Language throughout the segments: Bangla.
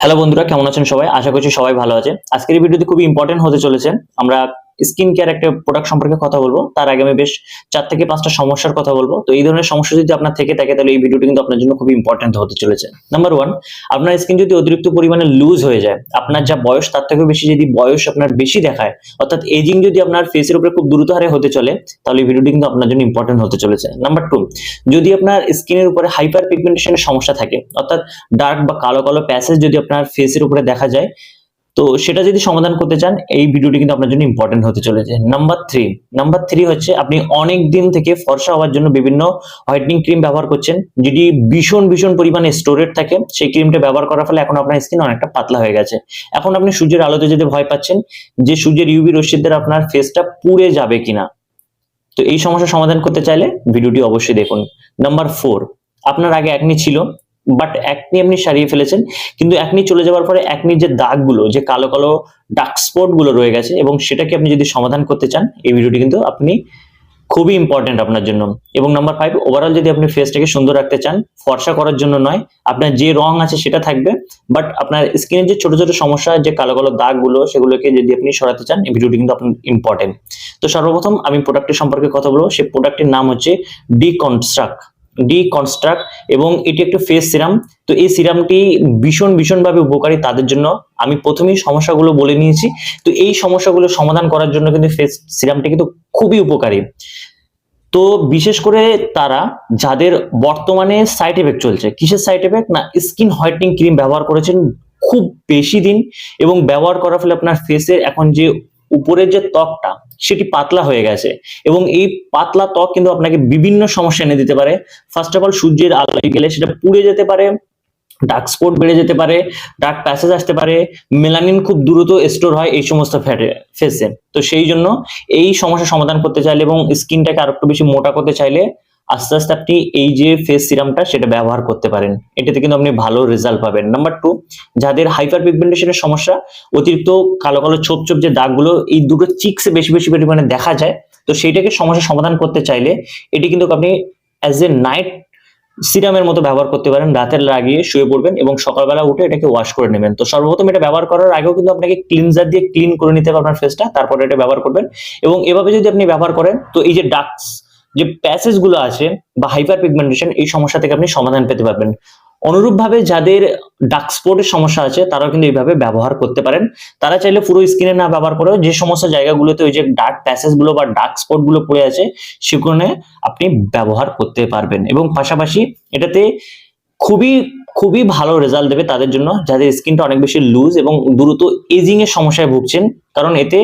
হ্যালো বন্ধুরা, কেমন আছেন সবাই? আশা করছি সবাই ভালো আছে। আজকের ভিডিওতে খুবই ইম্পর্টেন্ট হতে চলেছে। আমরা স্কিন কেয়ার একটা প্রোডাক্ট সম্পর্কে কথা বলব। তার আগে আমি বেশ চার থেকে পাঁচটা সমস্যার কথা বলব। তো এই ধরনের সমস্যা যদি আপনার থেকে থাকে, তাহলে এই ভিডিওটি কিন্তু আপনার জন্য খুব ইম্পর্টেন্ট হতে চলেছে। নাম্বার ওয়ান আপনার স্কিন যদি অতিরিক্ত পরিমাণে লুজ হয়ে যায়, আপনার যা বয়স, তার থেকেও বেশি যদি বয়স আপনার বেশি দেখায়, অর্থাৎ এজিং যদি আপনার ফেসের উপরে খুব দ্রুত হারে হতে চলে, তাহলে এই ভিডিওটি কিন্তু আপনার জন্য ইম্পর্টেন্ট হতে চলেছে। নাম্বার টু যদি আপনার স্কিনের উপরে হাইপার পিগমেন্টেশনের সমস্যা থাকে, অর্থাৎ ডার্ক বা কালো কালো প্যাসেজ যদি আপনার ফেসের উপরে দেখা যায় তো সেটা যদি সমাধান করতে চান, এই ভিডিওটি কিন্তু আপনার জন্য ইম্পর্টেন্ট হতে চলেছে। নাম্বার থ্রি নাম্বার থ্রি হচ্ছে আপনি অনেক দিন থেকে ফর্সা হওয়ার জন্য বিভিন্ন হোয়াইটনিং ক্রিম ব্যবহার করছেন, যেটি ভীষণ ভীষণ পরিমাণে স্টোরেড থাকে। সেই ক্রিমটা ব্যবহার করার ফলে এখন আপনার স্কিন অনেকটা পাতলা হয়ে গেছে। এখন আপনি সূর্যের আলোতে যেতে ভয় পাচ্ছেন, যে সূর্যের ইউভি রশ্মির দ্বারা আপনার ফেসটা পুড়ে যাবে কিনা। তো এই সমস্যার সমাধান করতে চাইলে ভিডিওটি অবশ্যই দেখুন। নাম্বার ফোর আপনার আগে একনি ছিল বাট একনি আপনি সারিয়ে ফেলেছেন। কিন্তু একনি চলে যাওয়ার পরে একনির যে দাগগুলো, যে কালো কালো ডার্ক স্পটগুলো রয়ে গেছে এবং সেটাকে আপনি যদি সমাধান করতে চান, এই ভিডিওটি কিন্তু আপনি খুবই ইম্পর্টেন্ট আপনার জন্য। এবং নাম্বার ফাইভ ওভারঅল যদি আপনি ফেসটাকে সুন্দর রাখতে চান, ফর্সা করার জন্য নয়, আপনার যে রং আছে সেটা থাকবে। বাট আপনার স্কিনের যে ছোট ছোট সমস্যা, যে কালো কালো দাগগুলো, সেগুলোকে যদি আপনি সরাতে চান, এই ভিডিওটি কিন্তু আপনার ইম্পর্টেন্ট তো সর্বপ্রথম আমি প্রোডাক্টের সম্পর্কে কথা বলব। সেই প্রোডাক্টের নাম হচ্ছে ডিকনস্ট্রাক্ট ডিকনস্ট্রাক্ট এবং এটি একটা ফেস সিরাম তো এই সিরামটি ভীষণ, ভীষণভাবে উপকারী তাদের জন্য। আমি প্রথমেই সমস্যাগুলো বলে নিয়েছি। তো এই সমস্যাগুলো সমাধান করার জন্য কিন্তু ফেস সিরামটি কিন্তু খুবই উপকারী। তো বিশেষ করে তারা যাদের বর্তমানে সাইড এফেক্ট চলছে, কিসের সাইড এফেক্ট না স্কিন হোয়াইটনিং ক্রিম ব্যবহার করেছেন খুব বেশি দিন এবং ব্যবহার করার ফলে আপনার ফেসের এখন যে উপরের যে ত্বকটা, সেটি পাতলা হয়ে গেছে। এবং এই পাতলা ত্বক কিন্তু আপনাকে বিভিন্ন সমস্যা এনে দিতে পারে। ফার্স্ট অফ অল সূর্যের আলোয় গেলে সেটা পুড়ে যেতে পারে ডার্ক স্পট বেড়ে যেতে পারে ডার্ক প্যাসেজ আসতে পারে মেলানিন খুব দ্রুত স্টোর হয় এই সমস্ত ফ্যাটে ফেসে তো সেই জন্য এই সমস্যার সমাধান করতে চাইলে এবং স্কিনটাকে আরও একটু বেশি মোটা করতে চাইলে আস্তে আস্তে আপনি এই যে ফেস সিরামটা সেটা ব্যবহার করতে পারেন। এটাতে কিন্তু আপনি ভালো রেজাল্ট পাবেন। নাম্বার টু যাদের হাইপার পিগমেন্টেশনের সমস্যা, অতিরিক্ত কালো কালো ছোপ ছোপ যে দাগগুলো, এই দুটো চিক্সে বেশি বেশি পরিমাণে দেখা যায়, তো সেইটাকে সমস্যা সমাধান করতে চাইলে এটি কিন্তু আপনি অ্যাজ এ নাইট সিরামের মতো ব্যবহার করতে পারেন। রাতের লাগিয়ে শুয়ে পড়বেন এবং সকালবেলা উঠে এটাকে ওয়াশ করে নেবেন। তো সর্বপ্রথম এটা ব্যবহার করার আগেও কিন্তু আপনাকে ক্লিনজার দিয়ে ক্লিন করে নিতে হবে আপনার ফেসটা তারপরে এটা ব্যবহার করবেন। এবং এভাবে যদি আপনি ব্যবহার করেন, তো এই যে ডাক্স যে প্যাসেজগুলো আছে বা হাইপার পিগমেন্টেশন এই সমস্যা থেকে আপনি সমাধান পেতে পারবেন। অনুরূপভাবে যাদের ডার্ক স্পটের সমস্যা আছে, তারাও কিন্তু এইভাবে ব্যবহার করতে পারেন। তারা চাইলে পুরো স্কিনে না ব্যবহার করেও যে সমস্ত জায়গাগুলোতে ওই যে ডার্ক প্যাসেজগুলো বা ডার্ক স্পটগুলো পড়ে আছে সেখানে আপনি ব্যবহার করতে পারবেন। এবং পাশাপাশি এটাতে খুবই খুবই ভালো রেজাল্ট দেবে তাদের জন্য, যাদের স্কিনটা অনেক বেশি লুজ এবং দ্রুত এজিং এর সমস্যায় ভুগছেন। কারণ এতে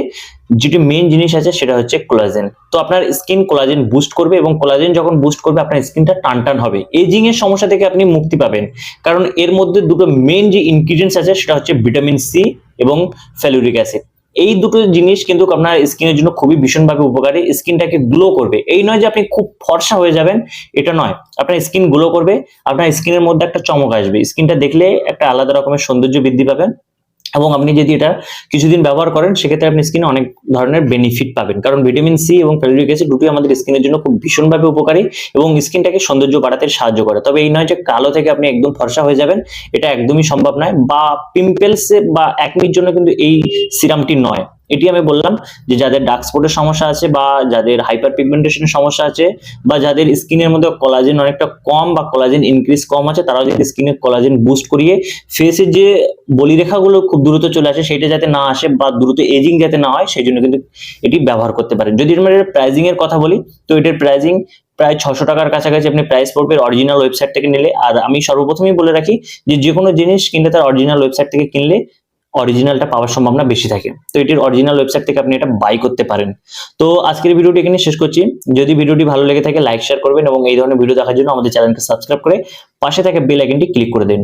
যেটি মেইন জিনিস আছে সেটা হচ্ছে কোলাজেন তো আপনার স্কিন কোলাজেন বুস্ট করবে এবং কোলাজেন যখন বুস্ট করবে, আপনার স্কিনটা টান টান হবে। এজিং এর সমস্যা থেকে আপনি মুক্তি পাবেন। কারণ এর মধ্যে দুটো মেইন যে ইনগ্রিডিয়েন্টস আছে, সেটা হচ্ছে ভিটামিন সি এবং ফ্যালুরিক অ্যাসিড এই দুটো জিনিস কিন্তু আপনার স্কিনের জন্য খুবই ভীষণভাবে উপকারী। স্কিনটাকে গ্লো করবে। এই নয় যে আপনি খুব ফর্সা হয়ে যাবেন, এটা নয়। আপনার স্কিন গ্লো করবে, আপনার স্কিনের মধ্যে একটা চমক আসবে। স্কিনটা দেখলে একটা আলাদা রকমের সৌন্দর্য বৃদ্ধি পাবেন। এবং আপনি যদি এটা কিছুদিন ব্যবহার করেন, সেক্ষেত্রে আপনি স্কিনে অনেক ধরনের বেনিফিট পাবেন। কারণ ভিটামিন সি এবং ফ্যালুরিক অ্যাসিড দুটোই আমাদের স্কিনের জন্য খুব ভীষণভাবে উপকারী এবং স্কিনটাকে সৌন্দর্য বাড়াতে সাহায্য করে। তবে এই নয় যে কালো থেকে আপনি একদম ফর্সা হয়ে যাবেন, এটা একদমই সম্ভব নয় বা পিম্পলসে বা একমির জন্য কিন্তু এই সিরামটি নয়। এটি আমি বললাম যে যাদের ডার্ক স্পটের সমস্যা আছে বা যাদের হাইপার পিগমেন্টেশনের সমস্যা আছে বা যাদের স্কিনের মধ্যে কোলাজেন অনেকটা কম বা কোলাজেন ইনক্রিজ কম আছে, তারাও যদি স্কিনের কোলাজেন বুস্ট করিয়ে ফেসের যে বলিরেখাগুলো খুব দ্রুত চলে আসে, সেটা যাতে না আসে বা দ্রুত এজিং যাতে না হয় সেই জন্য কিন্তু এটি ব্যবহার করতে পারেন। যদি আমরা এর প্রাইজিং এর কথা বলি, তো এটার প্রাইজিং প্রায় ছশো টাকার কাছাকাছি আপনি প্রাইস পড়বে অরিজিনাল ওয়েবসাইট থেকে নিলে। আর আমি সর্বপ্রথমই বলে রাখি যে যে কোনো জিনিস কিনলে তার অরিজিনাল ওয়েবসাইট থেকে কিনলে অরিজিনালটা পাওয়ার সম্ভাবনা বেশি থাকে। তো এটির অরিজিনাল ওয়েবসাইট থেকে আপনি এটা বাই করতে পারেন। তো আজকের ভিডিওটি এখানে শেষ করছি। যদি ভিডিওটি ভালো লেগে থাকে লাইক শেয়ার করবেন এবং এই ধরনের ভিডিও দেখার জন্য আমাদের চ্যানেলকে সাবস্ক্রাইব করে পাশে থাকা বেল আইকনটি ক্লিক করে দিন।